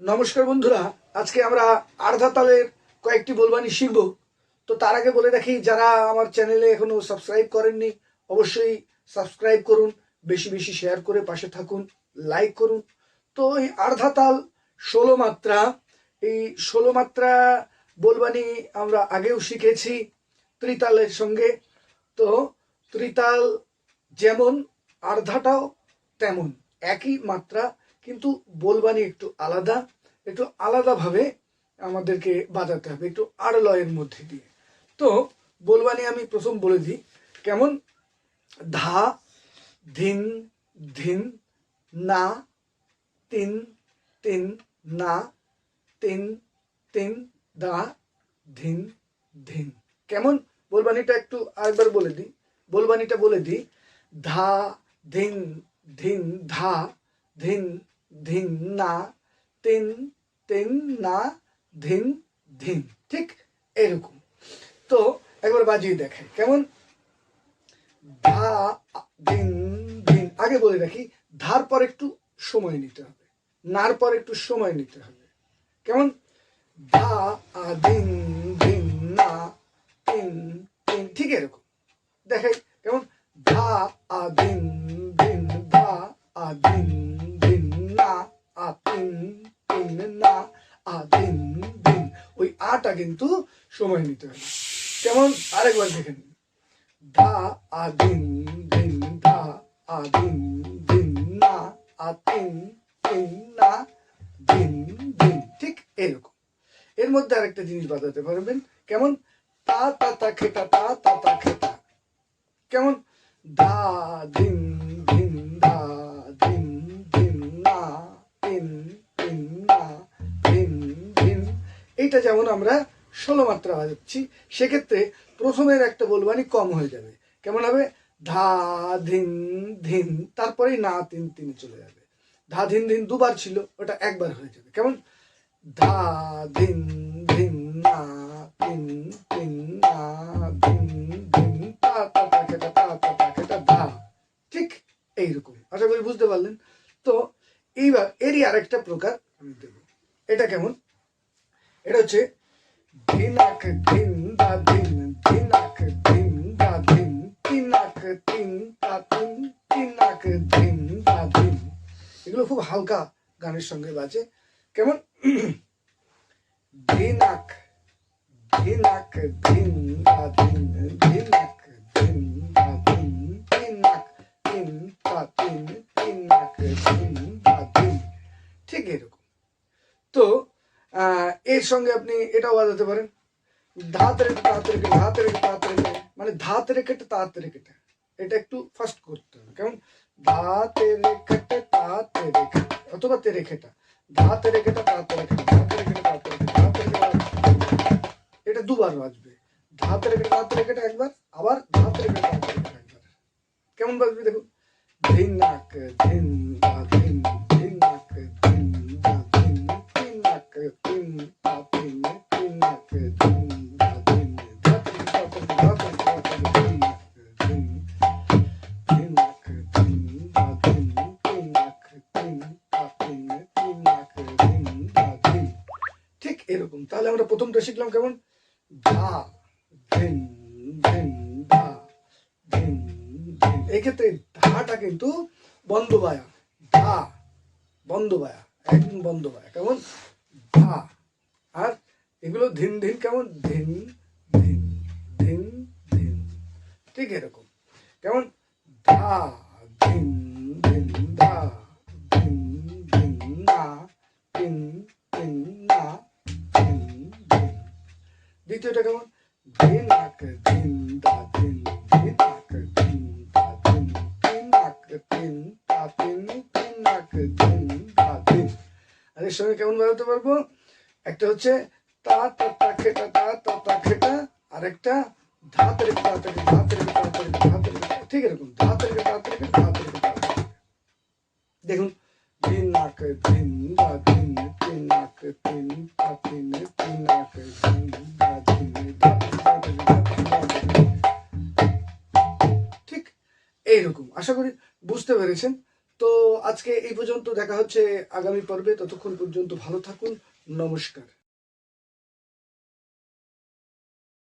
নমস্কার বন্ধুরা, আজকে আমরা আর্ধা তালের কয়েকটি বলবানি শিখব। তো তার আগে বলে রাখি, যারা আমার চ্যানেলে এখনও সাবস্ক্রাইব করেননি, অবশ্যই সাবস্ক্রাইব করুন, বেশি বেশি শেয়ার করে পাশে থাকুন, লাইক করুন। তো এই আর্ধা তাল ষোলো মাত্রা, এই ষোলো মাত্রা বলবানি আমরা আগেও শিখেছি ত্রিতালের সঙ্গে। তো ত্রিতাল যেমন, আর্ধাটাও তেমন, একই মাত্রা কিন্তু বলবানি একটু আলাদা, একটু আলাদাভাবে আমাদেরকে বাজাতে হবে, একটু আড়লয়ের মধ্যে দিয়ে। তো বলবানি আমি প্রথম বলে দিই, কেমন? ধা, ধিন ধিন, না, তিন তিন, না, তিন তিন, দা, ধিন ধিন। কেমন? বলবানিটা একটু আরেকবার বলে দিই। বলবানিটা বলে দিই, ধা, ধিন ধিন, ধা, ধিন ধিন না, তিন তিন না, ধিন ধিন। ঠিক এরকম। তো একবার বাজিয়ে দেখে, কেমন? ধা, ধিন ধিন। আগে বলে রাখি, ধার পর একটু সময় নিতে হবে, নার পর একটু সময় নিতে হবে। কেমন? ধা দিন দিন না, তিন তিন। ঠিক এরকম। দেখাই কেমন? ধা, আ দিন ধা, আ আটা কিন্তু সময় নিতে হবে। কেমন? আরেকবার দেখেন ধা, আ, দিন দিন, ধা, আ, দিন না, আ, তিন না, দিন দিন। ঠিক এরকম। এর মধ্যে আরেকটা জিনিস বাজাতে পারবেন। কেমন? তা তা তা খেটা তা তা তা খেটা কেমন? দা দিন এইটা যেমন আমরা ষোলো মাত্রা বাজাচ্ছি সেক্ষেত্রে প্রথমের একটা বলবানি কম হয়ে যাবে। কেমন হবে? ধা, ধিন ধিন, তারপরেই না, তিন তিন চলে যাবে। ধা, ধিন ধিন দুবার ছিল, ওটা একবার হয়ে যাবে। কেমন? ধা, ধিন ধিন, না, তিন তিন, না, ধিন ধিন, তা তা তা খেটা তা তা তা খেটা ধা। ঠিক এইরকম। আশা করি বুঝতে পারলেন। তো এইবার এরই আরেকটা প্রকার আমি দেব। এটা কেমন? হচ্ছে ধিনাক ধিন দা ধিন, ধিনাক ধিন দা ধিন, তিনাক তিন তা তিন, তিনাক ধিন দা ধিন। এগুলো খুব হালকা গানের সঙ্গে বাজে। কেমন? ধিনাক ধিনাক ধিন দা ধিন ধিন এর সঙ্গে আপনি এটাও বাজাতে পারেন। ধাত রেখে, তাঁত রেখে, ধাত রেখে, তাঁত রেখে মানে ধাত রেখেটা তাঁত রেখেটা এটা। একটু ফাস্ট করতে হবে। কেমন? ধাতে রেখেটে তাঁতে রেখে, অথবা তে রেখেটা ধাতে রেখেটা তাঁতে রেখেটা ধাতে রেখেটা তাঁতে রেখেটা ধাতে রেখেটা এটা দুবার বাজবে। ধাতে রেখে তাঁতে রেখেটা একবার, আবার ধাতে রেখে তাঁতে রেখেটা একবার। কেমন বাজবে দেখুন? ধিনাক ধিন ধিন তাহলে আমরা প্রথমটা শিখলাম কেমন? ধা, ধিন ধিন, ধা, ধিন ধিন। এক্ষেত্রে ধাটা কিন্তু বন্ধ বায়া ধা বন্ধ বায়া একদম বন্ধ বায়া কেমন? ধা। আর এগুলো ধিন ধিন কেমন? ধিন ধিন ধিন ধিন। ঠিক এরকম। কেমন? ধা, ধিন ধিন, ধা, ধিন ধিন না তিন দ্বিতীয়টা কেমন ধিনাক ধিন দা ধিন ধিনাক ধিন দা তিন তিনাক ধিন দা ধিন আর এর সঙ্গে কেমন বাজাতে পারব একটা হচ্ছে তা তা খেটা তা তা তা খেটা আরেকটা ধাতের ধাতের ধাতের ধাতের ধাতের ঠিক এরকম ধাতের ধাতের দেখুন আশা করি বুঝতে পেরেছেন। তো আজকে এই পর্যন্ত দেখা হচ্ছে আগামী পর্বে। ততক্ষণ পর্যন্ত ভালো থাকুন। নমস্কার।